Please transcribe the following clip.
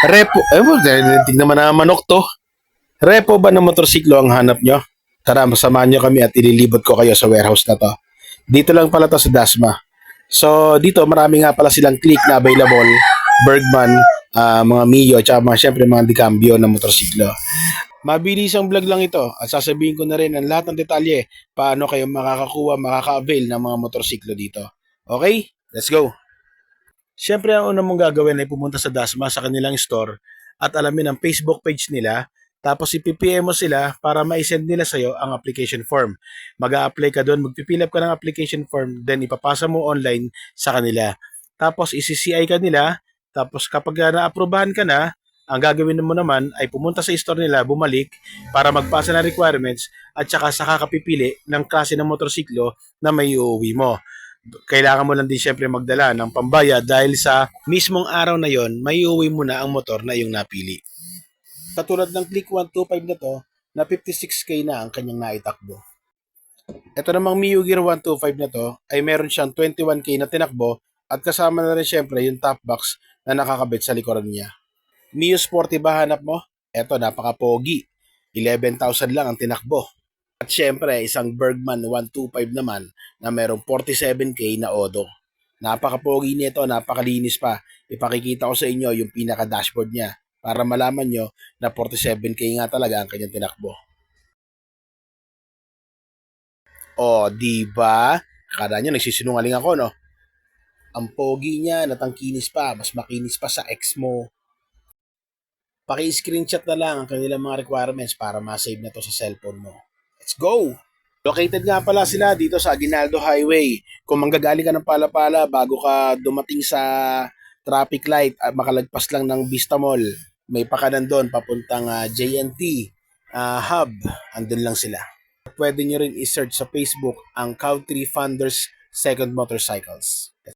Repo, eh mo, tignan naman na manok to. Repo ba ng motorsiklo ang hanap nyo? Tara, masamahan nyo kami at ililibot ko kayo sa warehouse na to. Dito lang pala to sa Dasma. So, dito marami nga pala silang click na available. Bergman, ah, mga Mio, at mga syempre mga Dicambio na motorsiklo. Mabilis ang vlog lang ito at sasabihin ko na rin ang lahat ng detalye paano kayo makakakuha, makaka-avail ng mga motorsiklo dito. Okay? Let's go! Siyempre, ang una mong gagawin ay pumunta sa Dasma sa kanilang store at alamin ang Facebook page nila tapos ipipm mo sila para ma-send nila sa'yo ang application form. mag apply ka doon, magpipil up ka ng application form, then ipapasa mo online sa kanila. Tapos isi-CI ka nila, tapos kapag na-aprobahan ka na, ang gagawin mo naman ay pumunta sa store nila, bumalik para magpasa ng requirements at saka saka kapipili ng klase ng motorsiklo na may uuwi mo kailangan mo lang din syempre magdala ng pambayad dahil sa mismong araw na yon may uwi mo na ang motor na iyong napili. Katulad ng Click 125 na to, na 56k na ang kanyang naitakbo. Ito namang Mio Gear 125 na to ay meron siyang 21k na tinakbo at kasama na rin syempre yung top box na nakakabit sa likuran niya. Mio Sporty ba hanap mo? Eto napaka-pogi. 11,000 lang ang tinakbo. At syempre, isang Bergman 125 naman na merong 47k na odo. Napaka-pogi nito, napakalinis pa. Ipakikita ko sa inyo yung pinaka-dashboard niya para malaman nyo na 47k nga talaga ang kanyang tinakbo. O, di ba? Akala nyo nagsisinungaling ako, no? Ang pogi niya, natangkinis pa, mas makinis pa sa ex mo. Paki-screenshot na lang ang kanilang mga requirements para ma-save na to sa cellphone mo. Let's go! Located nga pala sila dito sa Aguinaldo Highway. Kung manggagaling ka ng Palapala bago ka dumating sa traffic light at makalagpas lang ng Vista Mall, may pakanan doon papuntang ah, JNT ah, Hub. Andun lang sila. Pwede nyo rin i-search sa Facebook ang Country Funders Second Motorcycles.